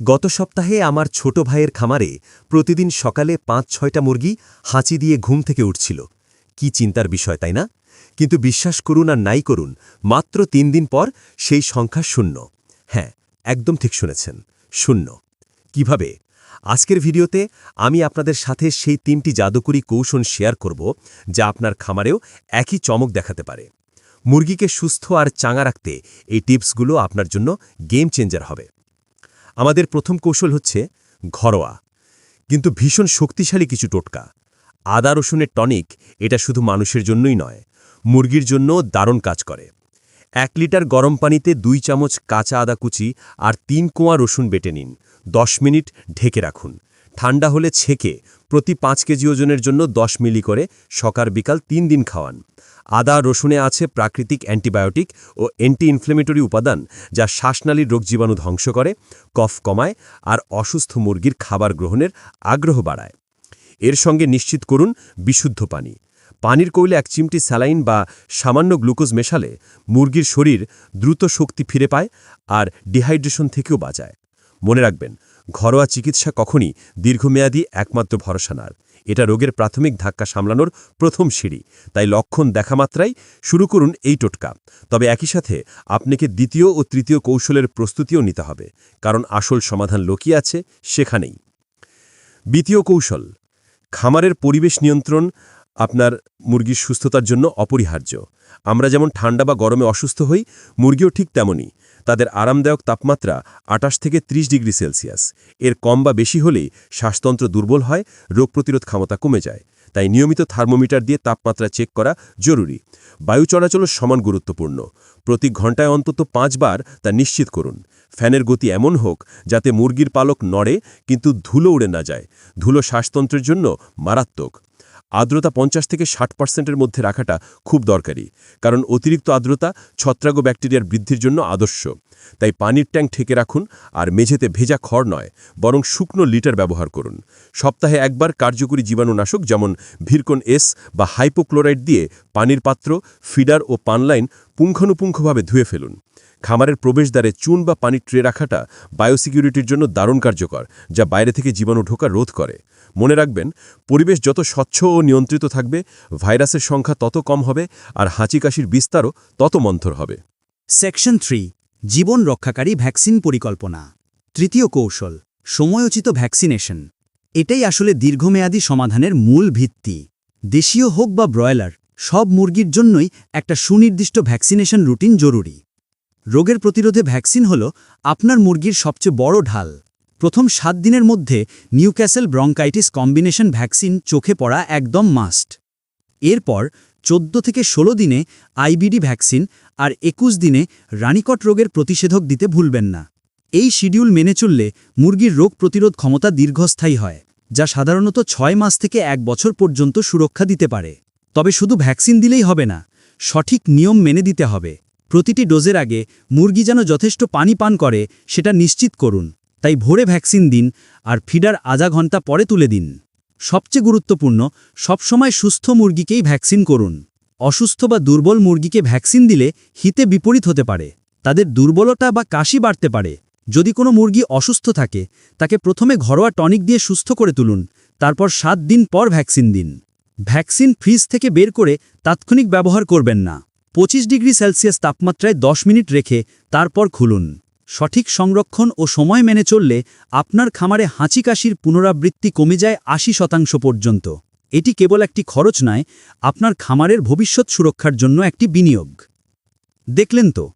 গত সপ্তাহে আমার ছোট ভাইয়ের খামারে প্রতিদিন সকালে পাঁচ ছয়টা মুরগি হাঁচি দিয়ে ঘুম থেকে উঠছিল। কি চিন্তার বিষয়, তাই না? কিন্তু বিশ্বাস করুন আর নাই করুন, মাত্র তিন দিন পর সেই সংখ্যা শূন্য। হ্যাঁ একদম ঠিক শুনেছেন, শূন্য। কীভাবে? আজকের ভিডিওতে আমি আপনাদের সাথে সেই তিনটি জাদুকরী কৌশল শেয়ার করব, যা আপনার খামারেও একই চমক দেখাতে পারে। মুরগিকে সুস্থ আর চাঙা রাখতে এই টিপসগুলো আপনার জন্য গেম চেঞ্জার হবে। আমাদের প্রথম কৌশল হচ্ছে ঘরোয়া। কিন্তু ভীষণ শক্তিশালী কিছু টোটকা। আদা রসুনের টনিক এটা শুধু মানুষের জন্যই নয়, মুরগির জন্য দারুণ কাজ করে। এক লিটার গরম পানিতে দুই চামচ কাঁচা আদা কুচি আর তিন কোয়া রসুন বেটে নিন। দশ মিনিট ঢেকে রাখুন। ঠান্ডা হলে ছেঁকে প্রতি পাঁচ কেজি ওজনের জন্য দশ মিলি করে সকাল বিকাল তিন দিন খাওয়ান। আদা, রসুনে আছে প্রাকৃতিক অ্যান্টিবায়োটিক ও অ্যান্টি ইনফ্লেমেটরি উপাদান যা শ্বাসনালীর রোগ জীবাণু ধ্বংস করে, কফ কমায় আর অসুস্থ মুরগির খাবার গ্রহণের আগ্রহ বাড়ায়। এর সঙ্গে নিশ্চিত করুন বিশুদ্ধ পানি। পানির কইলে এক চিমটি স্যালাইন বা সামান্য গ্লুকোজ মেশালে মুরগির শরীর দ্রুত শক্তি ফিরে পায় আর ডিহাইড্রেশন থেকেও বাঁচায়। মনে রাখবেন ঘরোয়া চিকিৎসা কখনই দীর্ঘমেয়াদী একমাত্র ভরসা নার এটা রোগের প্রাথমিক ধাক্কা সামলানোর প্রথম সিঁড়ি। তাই লক্ষণ দেখা মাত্রাই শুরু করুন এই টোটকা। তবে একই সাথে আপনাকে দ্বিতীয় ও তৃতীয় কৌশলের প্রস্তুতিও নিতে হবে, কারণ আসল সমাধান লুকিয়ে আছে সেখানেই। দ্বিতীয় কৌশল, খামারের পরিবেশ নিয়ন্ত্রণ আপনার মুরগির সুস্থতার জন্য অপরিহার্য। আমরা যেমন ঠান্ডা বা গরমে অসুস্থ হই, মুরগিও ঠিক তেমনই। তাদের আরামদায়ক তাপমাত্রা আটাশ থেকে ৩০ ডিগ্রি সেলসিয়াস। এর কম বা বেশি হলেই শ্বাসতন্ত্র দুর্বল হয়, রোগ প্রতিরোধ ক্ষমতা কমে যায়। তাই নিয়মিত থার্মোমিটার দিয়ে তাপমাত্রা চেক করা জরুরি। বায়ু চলাচলও সমান গুরুত্বপূর্ণ। প্রতি ঘন্টায় অন্তত পাঁচবার তা নিশ্চিত করুন। ফ্যানের গতি এমন হোক যাতে মুরগির পালক নড়ে, কিন্তু ধুলো উড়ে না যায়। ধুলো শ্বাসতন্ত্রের জন্য মারাত্মক। আর্দ্রতা পঞ্চাশ থেকে ষাট পার্সেন্টের মধ্যে রাখাটা খুব দরকারি। কারণ অতিরিক্ত আর্দ্রতা ছত্রাগ ব্যাকটেরিয়ার বৃদ্ধির জন্য আদর্শ। তাই পানির ট্যাঙ্ক ঠেকে রাখুন আর মেঝেতে ভেজা খড় নয়, বরং শুকনো লিটার ব্যবহার করুন। সপ্তাহে একবার কার্যকরী জীবাণুনাশক যেমন ভিরকন এস বা হাইপোক্লোরাইড দিয়ে পানির পাত্র, ফিডার ও পানলাইন পুঙ্খানুপুঙ্খভাবে ধুয়ে ফেলুন। খামারের প্রবেশদ্বারে চুন বা পানির ট্রে রাখাটা বায়োসিকিউরিটির জন্য দারুণ কার্যকর, যা বাইরে থেকে জীবাণু ঢোকা রোধ করে। মনে রাখবেন, পরিবেশ যত স্বচ্ছ ও নিয়ন্ত্রিত থাকবে, ভাইরাসের সংখ্যা তত কম হবে আর হাঁচি কাশির বিস্তারও তত মন্থর হবে। সেকশন থ্রি জীবন রক্ষাকারী ভ্যাকসিন পরিকল্পনা। তৃতীয় কৌশল, সময়োচিত ভ্যাকসিনেশন। এটাই আসলে দীর্ঘমেয়াদী সমাধানের মূল ভিত্তি। দেশীয় হোক বা ব্রয়লার, সব মুরগির জন্যই একটা সুনির্দিষ্ট ভ্যাকসিনেশন রুটিন জরুরি। রোগের প্রতিরোধে ভ্যাকসিন হল আপনার মুরগির সবচেয়ে বড় ঢাল। প্রথম সাত দিনের মধ্যে নিউক্যাসেল ব্রঙ্কাইটিস কম্বিনেশন ভ্যাকসিন চোখে পড়া একদম মাস্ট। এরপর চোদ্দ থেকে ১৬ দিনে আইবিডি ভ্যাকসিন আর একুশ দিনে রানিকট রোগের প্রতিষেধক দিতে ভুলবেন না। এই শিডিউল মেনে চললে মুরগির রোগ প্রতিরোধ ক্ষমতা দীর্ঘস্থায়ী হয়, যা সাধারণত ছয় মাস থেকে এক বছর পর্যন্ত সুরক্ষা দিতে পারে। তবে শুধু ভ্যাকসিন দিলেই হবে না, সঠিক নিয়ম মেনে দিতে হবে। প্রতিটি ডোজের আগে মুরগি যেন যথেষ্ট পানি পান করে, সেটা নিশ্চিত করুন। তাই ভোরে ভ্যাকসিন দিন আর ফিডার আধা ঘণ্টা পরে তুলে দিন। সবচেয়ে গুরুত্বপূর্ণ, সবসময় সুস্থ মুরগিকেই ভ্যাকসিন করুন। অসুস্থ বা দুর্বল মুরগিকে ভ্যাকসিন দিলে হিতে বিপরীত হতে পারে। তাদের দুর্বলতা বা কাশি বাড়তে পারে। যদি কোনো মুরগি অসুস্থ থাকে, তাকে প্রথমে ঘরোয়া টনিক দিয়ে সুস্থ করে তুলুন, তারপর সাত দিন পর ভ্যাকসিন দিন। ভ্যাকসিন ফ্রিজ থেকে বের করে তাৎক্ষণিক ব্যবহার করবেন না। পঁচিশ ডিগ্রি সেলসিয়াস তাপমাত্রায় দশ মিনিট রেখে তারপর খুলুন। সঠিক সংরক্ষণ ও সময় মেনে চললে আপনার খামারে হাঁচি কাশির পুনরাবৃত্তি কমে যায় আশি শতাংশ পর্যন্ত। এটি কেবল একটি খরচ নয়, আপনার খামারের ভবিষ্যৎ সুরক্ষার জন্য একটি বিনিয়োগ। দেখলেন তো,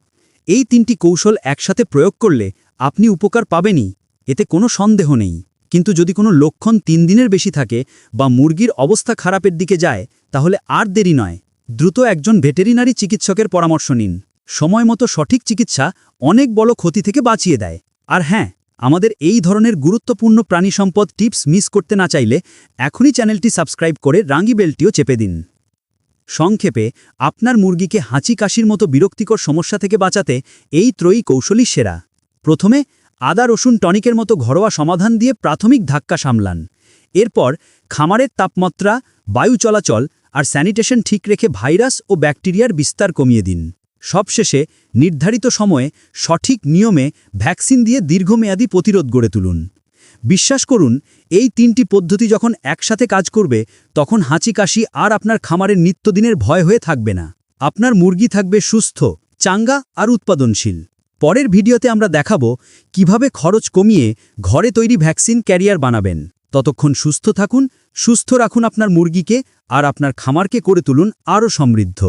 এই তিনটি কৌশল একসাথে প্রয়োগ করলে আপনি উপকার পাবেনই, এতে কোনো সন্দেহ নেই। কিন্তু যদি কোনো লক্ষণ তিন দিনের বেশি থাকে বা মুরগির অবস্থা খারাপের দিকে যায়, তাহলে আর দেরি নয়। দ্রুত একজন ভেটেরিনারি চিকিৎসকের পরামর্শ নিন। সময় মতো সঠিক চিকিৎসা অনেক বড় ক্ষতি থেকে বাঁচিয়ে দেয়। আর হ্যাঁ আমাদের এই ধরনের গুরুত্বপূর্ণ প্রাণী সম্পদ টিপস মিস করতে না চাইলে এখনই চ্যানেলটি সাবস্ক্রাইব করে রাঙ্গি বেলটিও চেপে দিন। সংক্ষেপে, আপনার মুরগিকে হাঁচি কাশির মতো বিরক্তিকর সমস্যা থেকে বাঁচাতে এই ত্রয়ী কৌশলই সেরা। প্রথমে, আদা রসুন টনিকের মতো ঘরোয়া সমাধান দিয়ে প্রাথমিক ধাক্কা সামলান। এরপর, খামারের তাপমাত্রা, বায়ু চলাচল আর স্যানিটেশন ঠিক রেখে ভাইরাস ও ব্যাকটেরিয়ার বিস্তার কমিয়ে দিন। সবশেষে নির্ধারিত সময়ে সঠিক নিয়মে ভ্যাকসিন দিয়ে দীর্ঘমেয়াদী প্রতিরোধ গড়ে তুলুন। বিশ্বাস করুন, এই তিনটি পদ্ধতি যখন একসাথে কাজ করবে, তখন হাঁচি কাশি আর আপনার খামারের নিত্যদিনের ভয় হয়ে থাকবে না। আপনার মুরগি থাকবে সুস্থ, চাঙ্গা আর উৎপাদনশীল। পরের ভিডিওতে আমরা দেখাবো কীভাবে খরচ কমিয়ে ঘরে তৈরি ভ্যাকসিন ক্যারিয়ার বানাবেন। ততক্ষণ সুস্থ থাকুন, সুস্থ রাখুন আপনার মুরগিকে আর আপনার খামারকে করে তুলুন আরও সমৃদ্ধ।